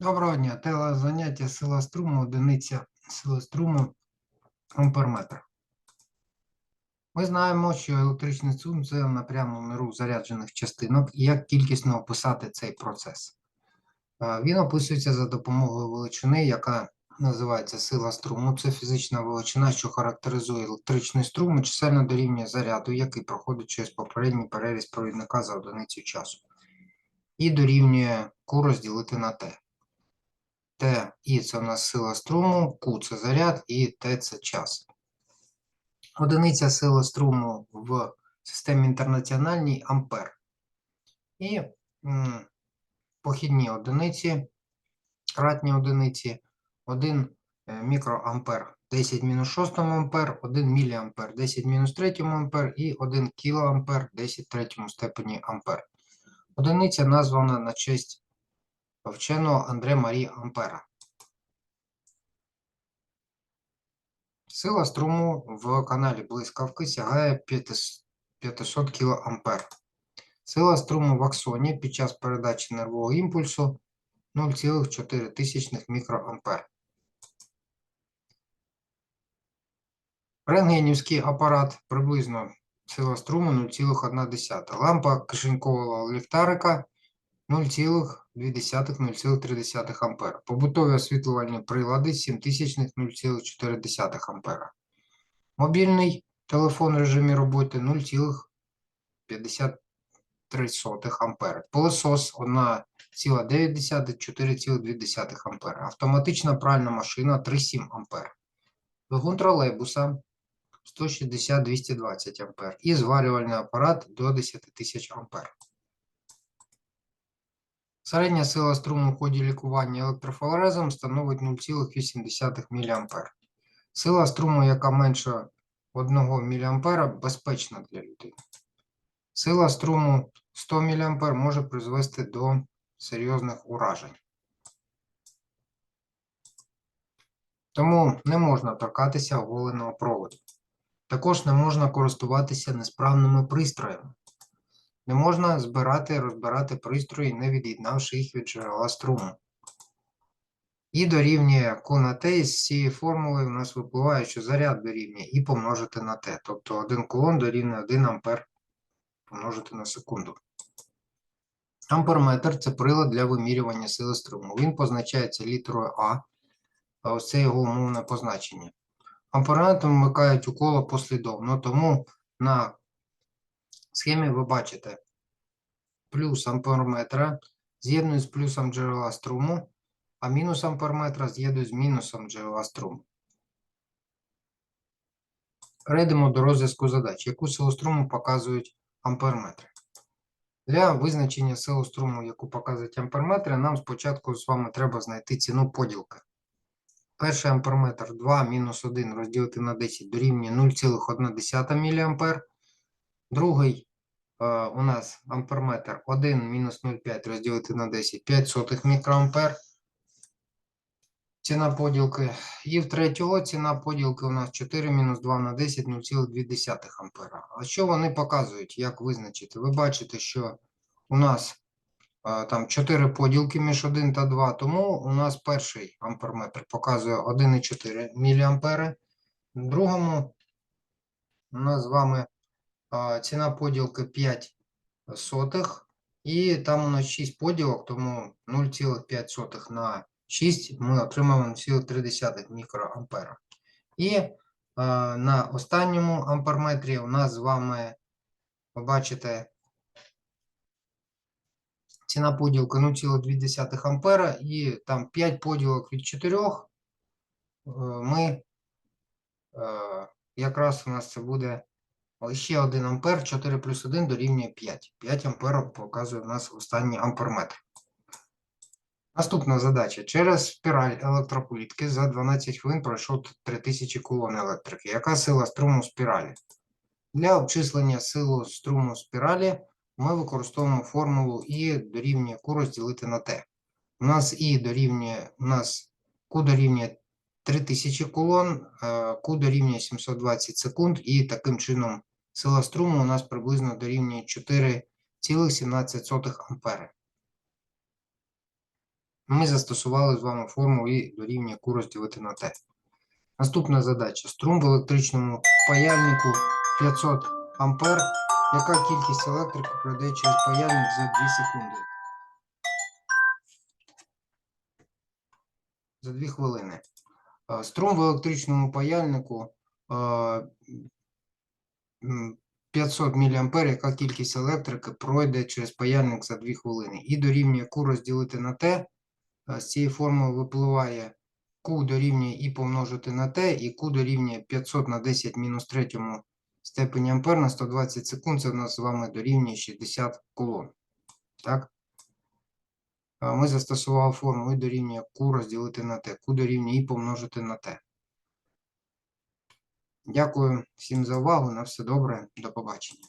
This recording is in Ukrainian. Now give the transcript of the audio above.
Доброго дня. Тела заняття сила струму, одиниця сили струму амперметр. Ми знаємо, що електричний струм це напрямлений рух заряджених частинок і як кількісно описати цей процес. Е, Він описується за допомогою величини, яка називається сила струму. Це фізична величина, що характеризує електричний струм і чисельно дорівнює заряду, який проходить через попередній переріз провідника за одиницю часу. І дорівнює Q розділити на T. Т І це у нас сила струму, Q це заряд і Т це час. Одиниця сили струму в системі інтернаціональній ампер. І м, похідні одиниці, кратні одиниці, 1 мікроампер 10 мінус 6 ампер, 1 міліампер 10 мінус 3 ампер і 1 кілоампер 10 третьому степені ампер. Одиниця названа на честь вченого Андре Марі Ампера. Сила струму в каналі блискавки сягає 500 500 кА. Сила струму в аксоні під час передачі нервового імпульсу 0,4 мікроампер. Рентгенівський апарат приблизно сила струму 0,1. Лампа кишенькового ліхтарика 0,2-0,3 ампера. Побутові освітлювальні прилади 7000 0,4 ампера. Мобільний телефон в режимі роботи 0,53 ампера. Пилосос 1,9-4,2 ампера. Автоматична пральна машина 3,7 ампера. Двигун тролейбуса 160-220 ампер. І зварювальний апарат до 10 тисяч ампер. Середня сила струму в ході лікування електрофорезом становить 0,8 мА. Сила струму, яка менше 1 мА, безпечна для людини. Сила струму 100 мА може призвести до серйозних уражень. Тому не можна торкатися оголеного проводу. Також не можна користуватися несправними пристроями. Не можна збирати і розбирати пристрої, не від'єднавши їх від джерела струму. І дорівнює Q на T, і з цієї формули у нас випливає, що заряд дорівнює і помножити на T. Тобто 1 кулон дорівнює 1 ампер помножити на секунду. Амперметр – це прилад для вимірювання сили струму. Він позначається літерою А, а ось це його умовне позначення. Амперметр вмикають у коло послідовно, тому на схемі ви бачите плюс амперметра з'єдную з плюсом джерела струму, а мінус амперметра з'єдную з мінусом джерела струму. Перейдемо до розв'язку задач, яку силу струму показують амперметри. Для визначення силу струму, яку показують амперметри, нам спочатку з вами треба знайти ціну поділки. Перший амперметр 2 мінус 1 розділити на 10 дорівнює 0,1 мА. Другий у нас амперметр 1 мінус 0,5 розділити на 10 5 сотих мікроампер. Ціна поділки. І в третього ціна поділки у нас 4 мінус 2 на 10 0,2 ампера. А що вони показують, як визначити? Ви бачите, що у нас там 4 поділки між 1 та 2, тому у нас перший амперметр показує 1,4 міліампери. В другому у нас з вами ціна поділки 5 сотих, і там у нас 6 поділок, тому 0,5 на 6 ми отримаємо 0,3 мікроампера. І на останньому амперметрі у нас з вами, ви бачите, ціна поділки 0,2 ампера і там 5 поділок від 4 е, ми якраз у нас це буде ще 1 ампер, 4 плюс 1 дорівнює 5. 5 ампер показує у нас останній амперметр. Наступна задача. Через спіраль електроплітки за 12 хвилин пройшов 3000 кулон електрики. Яка сила струму спіралі? Для обчислення сили струму спіралі ми використовуємо формулу І дорівнює Q розділити на Т. У нас І дорівнює, у нас Q дорівнює 3000 кулон, Q дорівнює 720 секунд, і таким чином сила струму у нас приблизно дорівнює 4,17 ампери. Ми застосували з вами формулу і дорівнює Q розділити на T. Наступна задача. Струм в електричному паяльнику 500 ампер. Яка кількість електрики пройде через паяльник за 2 секунди? За 2 хвилини. Е, Струм в електричному паяльнику е, 500 мА, яка кількість електрики пройде через паяльник за 2 хвилини. І дорівнює Q розділити на T. Е, З цієї формули випливає Q дорівнює і помножити на T, і Q дорівнює 500 на 10 мінус третьому степені ампер на 120 секунд. Це в нас з вами дорівнює 60 кулон. Так? Ми застосували формулу і дорівнює Q розділити на T. Q дорівнює і помножити на T. Дякую всім за увагу. На все добре. До побачення.